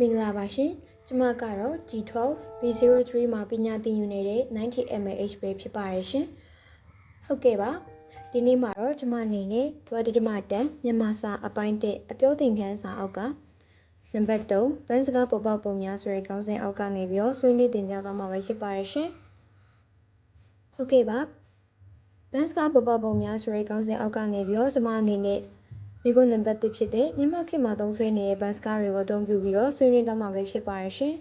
မင်္ဂလာပါရှင်ကျမကတော့ G12 B03 မှာပညာသင်ယူနေတဲ့ 90 mAh ပဲဖြစ်ပါတယ်ရှင်ဟုတ်ကဲ့ပါဒီနေ့မှာတော့ကျမအနေနဲ့ဒွါဒတမတန်မြန်မာစာအပိုင်းတဲ့အပြောသင်ခန်းစာအောက်ကနံပါတ်3ဘန်းစကားပေါ်ပေါက်ပုံများဆိုတဲ့ခေါင်းစဉ်အောက်ကနေပြီးတော့ဆွေးနွေးတင်ပြသွားမှာပဲဖြစ်ပါတယ်ရှင်ဟုတ်ကဲ့ပါဘန်းစကားပေါ်ပေါက်ပုံများဆိုတဲ့ခေါင်းစဉ်အောက်ကနေပြီးတော့ကျမအနေနဲ့ မိကုနံပါတ်1ဖြစ်တဲ့မြန်မာခေတ်မှာသုံးဆွဲနေတဲ့ဘန်းစကားတွေကိုအသုံးပြုပြီးတော့ဆွေးနွေးသွားမှာပဲဖြစ်ပါရရှင်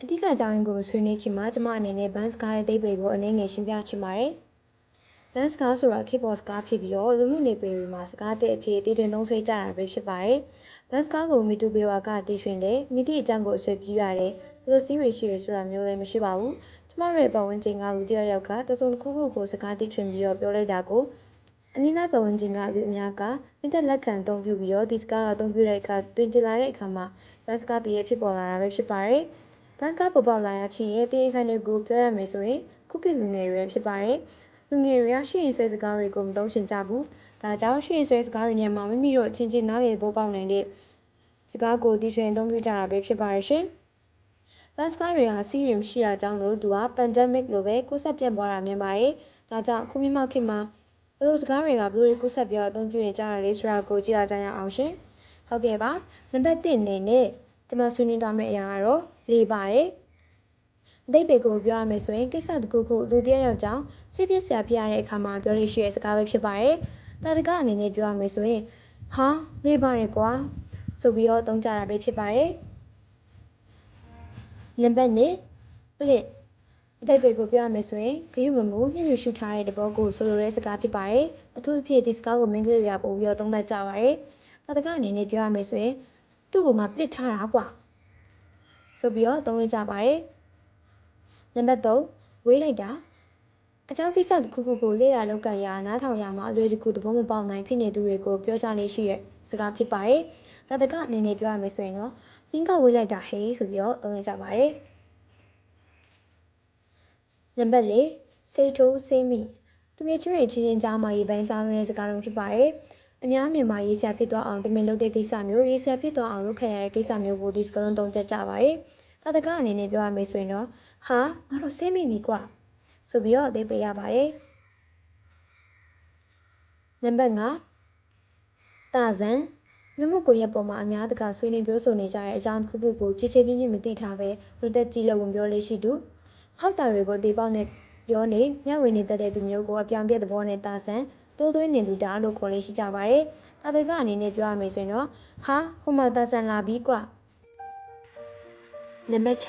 အဓိကအကြောင်းရင်းကိုဆွေးနွေးခင်မှာကျမအနေနဲ့ဘန်းစကားရဲ့အသေးပေကိုအနည်းငယ်ရှင်းပြချင်ပါတယ်။ဘန်းစကားဆိုတာခေတ်ပေါ်စကားဖြစ်ပြီးတော့လူမှုနေပေတွေမှာစကားတဲ့အဖြစ်တည်တင်သုံးဆွဲကြတာပဲဖြစ်ပါတယ်။ဘန်းစကားကိုမီတူပေဝါကတည်ရှင်တယ်မိတိအကြောင်းကိုအဆွေပြရတယ် ဘယ်လိုစီးရီရှိရဆိုတာမျိုးလည်းမရှိပါဘူးကျမတို့ရဲ့ပတ်ဝန်းကျင်ကလူတယောက်ယောက်ကတစုံတစ်ခုခုကိုစကားတိထွင်ပြီးတော့ပြောလိုက်တာကိုအနည်းနာပတ်ဝန်းကျင်ကလူအများကနှစ်သက်လက်ခံအသုံးပြုပြီးတော့ဒီစကားကအသုံးပြုတဲ့အခါတွင်ကျလာတဲ့အခါမှာဘတ်စကားတည်းရဖြစ်ပေါ်လာတာပဲဖြစ်ပါတယ်ဘတ်စကားပေါ်ပေါက်လာရချင်းရဲ့တင်းခိုင်တွေကိုပြောရမယ်ဆိုရင်ခုခေတ်လူငယ်တွေဖြစ်ပါတယ်လူငယ်တွေကရှင်းရင်ဆွဲစကားတွေကိုမသုံးချင်ကြဘူးဒါကြောင့်ရှင်းရင်ဆွဲစကားတွေနဲ့မှမိမိတို့အချင်းချင်းနားလည်ပေါ်ပေါက်နိုင်တဲ့စကားကိုတည်ထွင်အသုံးပြုကြတာပဲဖြစ်ပါတယ်ရှင်။ဘ တ်စကားတွေကစီးရင်မရှိတာကြောင့်လို့သူက pandemic လို့ပဲကိုဆက်ပြတ်သွားတာမြင်ပါတယ်။ဒါကြောင့်ခုမြမခေတ်မှာဘလို့စကားတွေကဘလို့ကိုဆက်ပြောအသုံးပြုနေကြတာလဲဆိုတာကိုကြည့်လာကြရအောင်ရှင်။ဟုတ်ကဲ့ပါ။နံပါတ်1အနေနဲ့ကျွန်မဆွေးနွေးသွားမယ့်အရာကတော့လေးပါတယ်။အသိပေကိုပြောရမယ်ဆိုရင်ကိစ္စတစ်ခုခုလူတယောက်ယောက်ကြောင့်စိတ်ပြည့်စရာဖြစ်ရတဲ့အခါမှာပြောလို့ရှိတဲ့စကားပဲဖြစ်ပါတယ်။တာတကအနေနဲ့ပြောရမယ်ဆိုရင်ဟာလေးပါတယ်ကွာဆိုပြီးတော့သုံးကြတာပဲဖြစ်ပါတယ်။ နံပါတ်1ပလစ်အတိတ်တွေကိုပြောရမယ်ဆိုရင်ဂရုမမူညှဉ်းညူရှုထားတဲ့တဘောကိုဆိုလိုတဲ့စကားဖြစ်ပါတယ်အထူးသဖြင့်ဒီစကားကိုမင်းကလေးတွေကပို့ပြီးတော့သုံးသပ်ကြပါတယ်တာတကအနေနဲ့ပြောရမယ်ဆိုရင်သူ့ကိုငါပလစ်ထားတာကွာဆိုပြီးတော့သုံးရကြပါတယ်နံပါတ်3ဝေးလိုက်တာ အကြောင်းကိစ္စတစ်ခုခုကိုလေ့လာလုပ်ကံရနားထောင်ရမှာအလွယ်တကူသဘောမပေါက်နိုင်ဖြစ်နေသူတွေကိုပြောကြလေးရှိရဲ့စကားဖြစ်ပါတယ်။ဒါတကအနေနဲ့ပြောရမယ်ဆိုရင်တော့လင်းကဝေးလိုက်တာဟေးဆိုပြီးတော့သုံးရကြပါတယ်။နံပါတ်၄စေထိုးစေးမိသူငယ်ချင်းတွေချင်းချင်းကြားမှာရေးပိုင်းစားတဲ့စကားလုံးဖြစ်ပါတယ်။အများမြန်မာရေးဆရာဖြစ်သွားအောင်တမင်လုပ်တဲ့ကိစ္စမျိုးရေးဆရာဖြစ်သွားအောင်လုပ်ခဲ့ရတဲ့ကိစ္စမျိုးကိုဒီစကားလုံးသုံးချက်ကြပါတယ်။ဒါတကအနေနဲ့ပြောရမယ်ဆိုရင်တော့ဟာငါတို့စေးမိပြီကွာ ဆိုပြီးတော့အသေးပေးရပါတယ်။နံပါတ်5တာဇန်လူမှုကွန်ရက်ပေါ်မှာအများတကာဆွေးနွေးပြောဆိုနေကြတဲ့အကြောင်းတစ်ခုခုကိုချေချေပြင်းပြင်းမသိထားပဲလူသက်ကြီးလက်ဝင်ပြောလေးရှိသူဟောက်တာတွေကိုဒီပေါက်နဲ့ပြောနေမျက်ဝေနေတတ်တဲ့သူမျိုးကိုအပြောင်ပြက်သဘောနဲ့တာဆန်တိုးသွင်းနေသူတာလို့ခေါ်လေးရှိကြပါတယ်။တာတကအနေနဲ့ပြောရမယ်ဆိုရင်တော့ဟာဟိုမှာတာဆန်လာပြီကွနံပါတ်6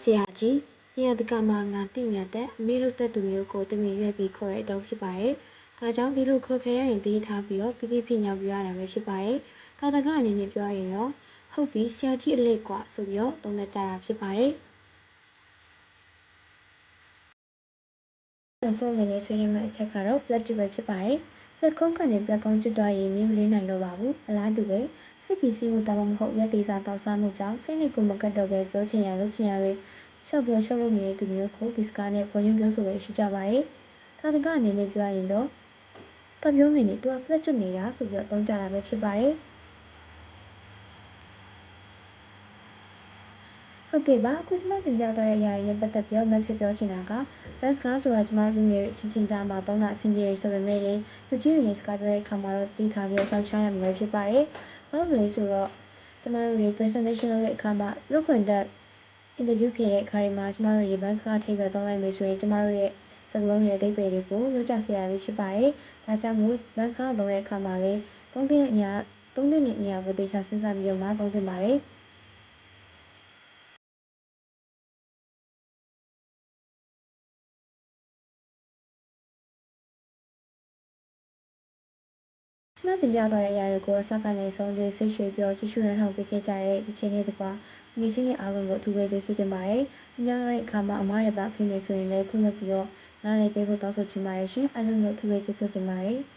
ဆရာကြီး ရရတကမှာငါတိညာတဲ့အမေလို့တက်သူမျိုးကိုတမင်ရွက်ပြီးခေါ်တဲ့အတော့ဖြစ်ပါတယ်။ဒါကြောင့်ဒီလိုခေါ်ခဲ့ရရင်တည်ထားပြီးတော့ပြပြဖြစ်ညောက်ပြရတာပဲဖြစ်ပါတယ်။ကာတကအနေနဲ့ပြောရင်တော့ဟုတ်ပြီဆရာကြီးအလေးกว่าဆိုပြီးတော့သုံးသပ်ကြတာဖြစ်ပါတယ်။ဆက်နေနေဆွေးနွေးမယ့်အချက်ကတော့ flat တူပဲဖြစ်ပါတယ်။ flat ကုန်းကနေ flat ကုန်းကျွတ်သွားရင်မြို့လေးနိုင်တော့ပါဘူး။အလားတူပဲစိတ်ပီစီမှုတောင်းမဟုတ်ရက်သေးစားတောက်စားမှုကြောင့်စိတ်နဲ့ကိုယ်မကတ်တော့ပဲပြောချင်ရလုပ်ချင်ရတွေ ရှော့ပြောရှော့လုပ်နေတဲ့သူမျိုးကိုဒီစကားနဲ့ပေါ်ရင်းပြောဆိုရရှိကြပါတယ်။သာတကအနေနဲ့ပြောရင်တော့ပတ်ပြောမိနေသူကဖလက်ကျွတ်နေတာဆိုပြီးတော့သုံးကြတာပဲဖြစ်ပါတယ်ဟုတ်ကဲ့ပါအခုကျွန်မတင်ပြသွားတဲ့အရာတွေနဲ့ပတ်သက်ပြီးတော့မှတ်ချက်ပြောချင်တာက best ကားဆိုတာကျွန်မတို့ငယ်ချင်းချင်းကြားမှာသုံးတာအဆင်ပြေရဆိုပေမဲ့လည်းလူကြီးတွေနဲ့စကားပြောတဲ့အခါမှာတော့တီးထားပြီးတော့ကြောက်ချရမှာဖြစ်ပါတယ်။ဘာလို့လဲဆိုတော့ကျွန်မတို့ presentation လုပ်တဲ့အခါမှာလုပ် ခွင့်တက် interview ဖြစ်တဲ့အခါတွေမှာကျွန်မတို့ဒီ best ကားထိပ်ပဲသုံးလိုက်မယ်ဆိုရင်ကျွန်မတို့ရဲ့စကလုံးရဲ့အသေးပေတွေကိုလွှတ်ချစရာလေးဖြစ်ပါတယ်။ဒါကြောင့်မို့ mask ကလုံးတဲ့အခါမှာလည်းသုံးတဲ့နေရာသုံးတဲ့နေရာကိုတေချာစဉ်းစားပြီးတော့မှသုံးသင့်ပါတယ်။ မတင်ပြသွားတဲ့အရာတွေကိုအစကနေဆုံးဖြတ်စိတ်ရွှေပြောကြည့်ရှုရထောင်ပေးခဲ့ကြတဲ့ဒီချိန်လေးတကွာဒီချင်းရဲ့အားလုံးကိုအထူးပဲကျေးဇူးတင်ပါတယ်။တင်ပြတဲ့အခါမှာအမားရပါခင်နေဆိုရင်လည်းခုမှပြီးတော့နားလည်ပေးဖို့တောင်းဆိုချင်ပါတယ်ရှင်။အားလုံးကိုအထူးပဲကျေးဇူးတင်ပါတယ်။